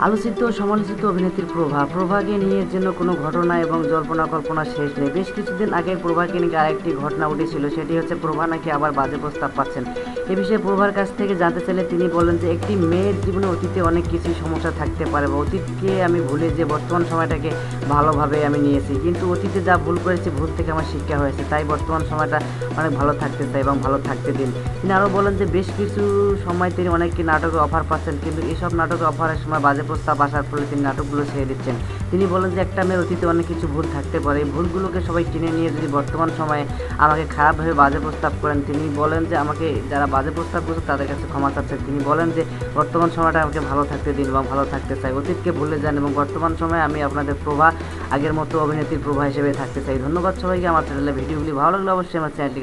আলোচিত সমালোচিত অভিনেত্রী প্রভা। প্রভাকে নিয়ে যেন কোনো ঘটনা এবং জল্পনা কল্পনা শেষ নেই। বেশ কিছুদিন আগে প্রভাকে নিয়ে আরেকটি ঘটনা উঠেছিল সেটি হচ্ছে প্রভা নাকি আবার বাজে প্রস্তাব পাচ্ছেন। এ বিষয়ে প্রভার কাছ থেকে জানতে চাইলে তিনি বলেন যে, একটি মেয়ের জীবনে অতীতে অনেক কিছু সমস্যা থাকতে পারে বা অতীতকে আমি ভুলে যে বর্তমান সময়টাকে ভালোভাবে আমি নিয়েছি। কিন্তু অতীতে যা ভুল করেছি, ভুল থেকে আমার শিক্ষা হয়েছে। তাই বর্তমান সময়টা অনেক ভালো থাকতে চাই এবং ভালো থাকতে দিন। তিনি আরও বলেন যে, বেশ কিছু সময় তিনি অনেককে নাটকের অফার পাচ্ছেন, কিন্তু এইসব নাটকের অফারের সময় বাজে প্রস্তাব আসার ফলে তিনি নাটকগুলো ছেড়ে দিচ্ছেন। তিনি বলেন যে, একটা মেয়ের অতীতে অনেক কিছু ভুল থাকতে পারে। এই ভুলগুলোকে সবাই কিনে নিয়ে যদি বর্তমান সময়ে আমাকে খারাপভাবে বাজে প্রস্তাব করেন, তিনি বলেন যে, আমাকে যারা বাজে প্রস্তাব করছে তাদের কাছে ক্ষমা চাচ্ছেন। তিনি বলেন যে, বর্তমান সময়টা আমাকে ভালো থাকতে দিন এবং ভালো থাকতে চাই। অতীতকে ভুলে যান এবং বর্তমান সময়ে আমি আপনাদের প্রভা, আগের মতো অভিনেত্রীর প্রভা হিসেবে থাকতে চাই। ধন্যবাদ সবাইকে। আমার চ্যানেলে ভিডিওগুলি ভালো লাগলে অবশ্যই আমার